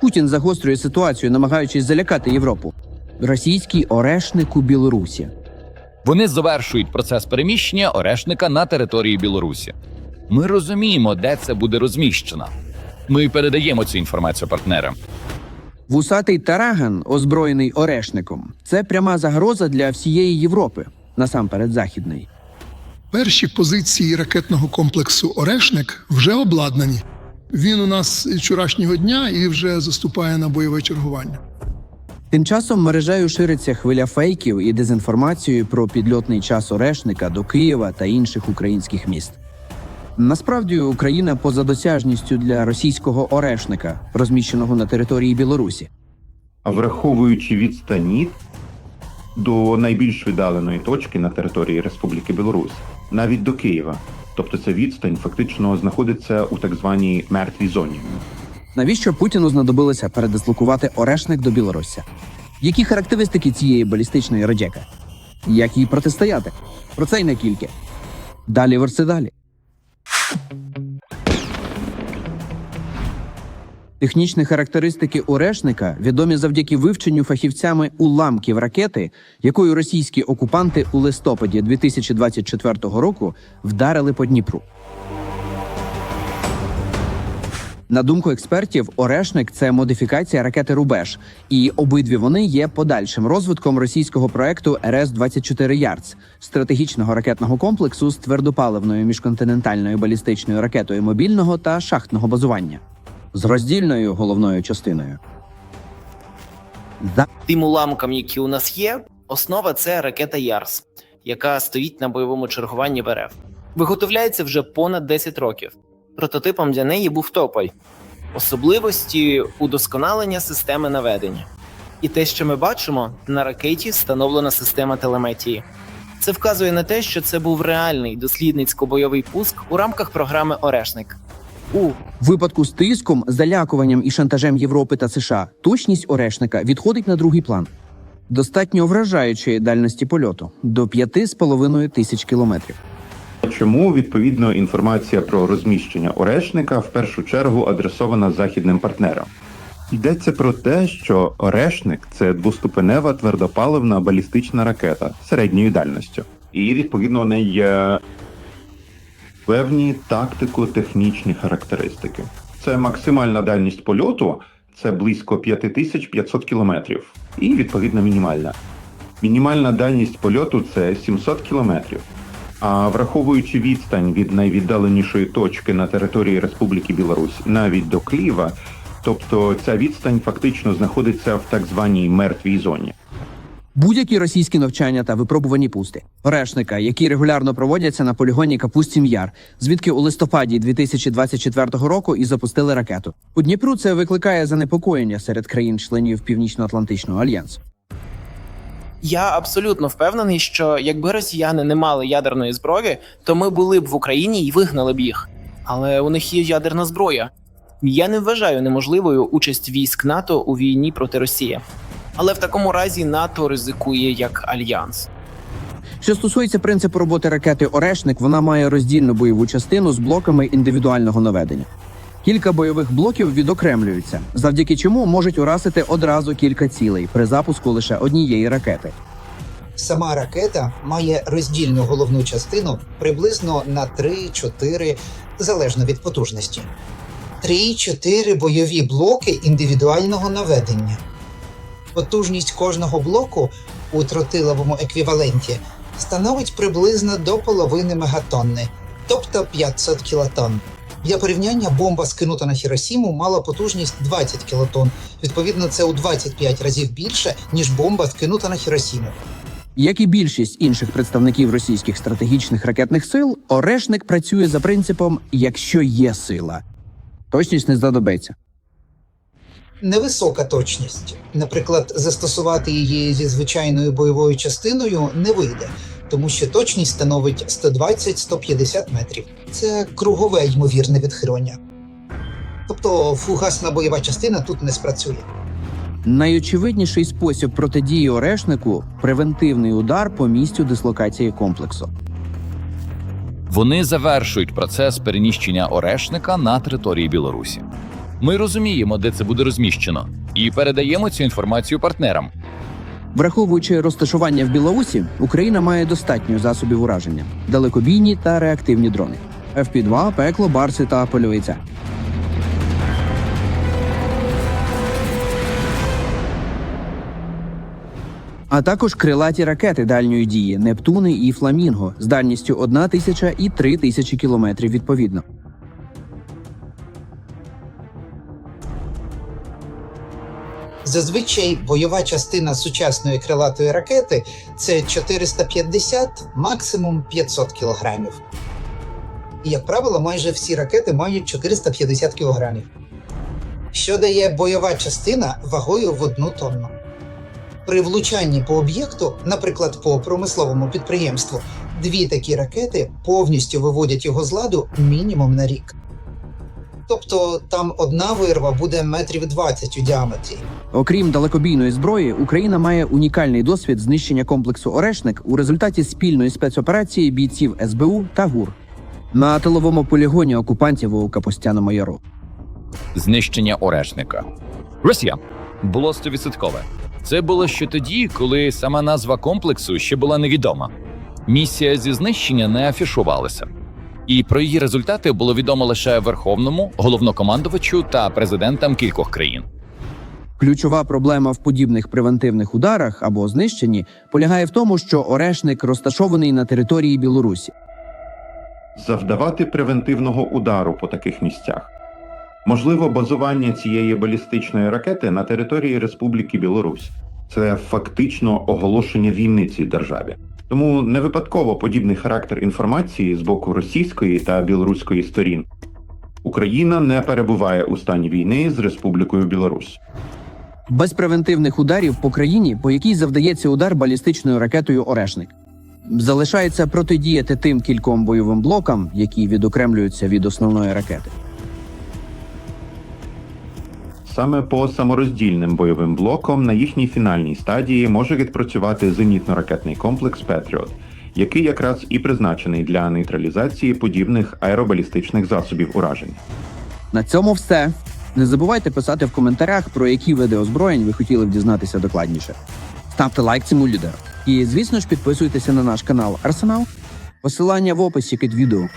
Путін загострює ситуацію, намагаючись залякати Європу. Російський орешник у Білорусі. Вони завершують процес переміщення орешника на території Білорусі. Ми розуміємо, де це буде розміщено. Ми передаємо цю інформацію партнерам. Вусатий тараган, озброєний орешником, це пряма загроза для всієї Європи, насамперед західної. Перші позиції ракетного комплексу Орешник вже обладнані. Він у нас з вчорашнього дня і вже заступає на бойове чергування. Тим часом мережею шириться хвиля фейків і дезінформації про підльотний час орешника до Києва та інших українських міст. Насправді Україна поза досяжністю для російського орешника, розміщеного на території Білорусі. А враховуючи відстані до найбільш віддаленої точки на території Республіки Білорусь, навіть до Києва. Тобто ця відстань фактично знаходиться у так званій мертвій зоні. Навіщо Путіну знадобилося передислокувати орешник до Білорусі? Які характеристики цієї балістичної радяки? Як їй протистояти? Про це й не тільки. Далі верси далі. Технічні характеристики орешника відомі завдяки вивченню фахівцями уламків ракети, якою російські окупанти у листопаді 2024 року вдарили по Дніпру. На думку експертів, Орешник це модифікація ракети Рубеж, і обидві вони є подальшим розвитком російського проекту РС 24 Ярц стратегічного ракетного комплексу з твердопаливною міжконтинентальною балістичною ракетою мобільного та шахтного базування з роздільною головною частиною. За Тим уламкам, які у нас є, основа це ракета Ярс, яка стоїть на бойовому чергуванні в РФ. Виготовляється вже понад 10 років. Прототипом для неї був топай, особливості удосконалення системи наведення. І те, що ми бачимо, на ракеті встановлена система телеметії. Це вказує на те, що це був реальний дослідницько-бойовий пуск у рамках програми Орешник. У випадку з тиском, залякуванням і шантажем Європи та США точність Орешника відходить на другий план. Достатньо вражаючої дальності польоту до 5,5 тисяч кілометрів. Чому відповідно інформація про розміщення орешника в першу чергу адресована західним партнерам? Йдеться про те, що орешник це двоступенева твердопаливна балістична ракета середньої дальності, і відповідно в неї є певні тактико-технічні характеристики. Це максимальна дальність польоту, це близько 5500 кілометрів, і відповідно мінімальна. Мінімальна дальність польоту це 700 кілометрів. А враховуючи відстань від найвіддаленішої точки на території Республіки Білорусь навіть до Києва, тобто ця відстань фактично знаходиться в так званій мертвій зоні. Будь-які російські навчання та випробувані пусти Орешника, які регулярно проводяться на полігоні Капустім Яр, звідки у листопаді 2024 року і запустили ракету. У Дніпру це викликає занепокоєння серед країн-членів Північно-Атлантичного альянсу. Я абсолютно впевнений, що якби росіяни не мали ядерної зброї, то ми були б в Україні і вигнали б їх. Але у них є ядерна зброя. Я не вважаю неможливою участь військ НАТО у війні проти Росії. Але в такому разі НАТО ризикує як альянс. Що стосується принципу роботи ракети Орешник, вона має роздільну бойову частину з блоками індивідуального наведення. Кілька бойових блоків відокремлюються, завдяки чому можуть уразити одразу кілька цілей при запуску лише однієї ракети. Сама ракета має роздільну головну частину приблизно на 3-4, залежно від потужності. 3-4 бойові блоки індивідуального наведення. Потужність кожного блоку у тротиловому еквіваленті становить приблизно до половини мегатонни, тобто 500 кілотонн. Для порівняння бомба, скинута на Хіросіму, мала потужність 20 кілотонн. Відповідно, це у 25 разів більше, ніж бомба, скинута на Хіросіму. Як і більшість інших представників російських стратегічних ракетних сил, Орешник працює за принципом якщо є сила. Точність не знадобиться. Невисока точність. Наприклад, застосувати її зі звичайною бойовою частиною не вийде, тому що точність становить 120-150 метрів. Це кругове ймовірне відхилення. Тобто фугасна бойова частина тут не спрацює. Найочевидніший спосіб протидії Орешнику превентивний удар по місцю дислокації комплексу. Вони завершують процес переміщення орешника на території Білорусі. Ми розуміємо, де це буде розміщено, і передаємо цю інформацію партнерам. Враховуючи розташування в Білорусі, Україна має достатньо засобів ураження: далекобійні та реактивні дрони, FP-2, пекло, барси та польовиця. А також крилаті ракети дальньої дії Нептуни і Фламінго з дальністю 1 тисяча і 3 тисячі кілометрів відповідно. Зазвичай бойова частина сучасної крилатої ракети це 450, максимум 500 кілограмів. І, як правило, майже всі ракети мають 450 кілограмів, що дає бойова частина вагою в одну тонну. При влучанні по об'єкту, наприклад, по промисловому підприємству, дві такі ракети повністю виводять його з ладу мінімум на рік. Тобто там одна вирва буде метрів 20 у діаметрі. Окрім далекобійної зброї, Україна має унікальний досвід знищення комплексу Орешник у результаті спільної спецоперації бійців СБУ та ГУР на тиловому полігоні окупантів у Капустяному Яру. знищення орешника. Росія було стовідсоткове. Це було ще тоді, коли сама назва комплексу ще була невідома. Місія зі знищення не афішувалася, і про її результати було відомо лише верховному головнокомандувачу та президентам кількох країн. Ключова проблема в подібних превентивних ударах або знищенні полягає в тому, що Орешник розташований на території Білорусі. Завдавати превентивного удару по таких місцях. Можливо, базування цієї балістичної ракети на території Республіки Білорусь. Це фактично оголошення війни цій державі. Тому не випадково подібний характер інформації з боку російської та білоруської сторін. Україна не перебуває у стані війни з Республікою Білорусь. Без превентивних ударів по країні, по якій завдається удар балістичною ракетою Орешник. Залишається протидіяти тим кільком бойовим блокам, які відокремлюються від основної ракети. Саме по самороздільним бойовим блокам на їхній фінальній стадії може відпрацювати зенітно-ракетний комплекс Петріот, який якраз і призначений для нейтралізації подібних аеробалістичних засобів ураження. На цьому все. Не забувайте писати в коментарях, про які види озброєнь ви хотіли б дізнатися докладніше. Ставте лайк цьому лідеру. І, звісно ж, підписуйтеся на наш канал Арсенал. Посилання в описі під відео.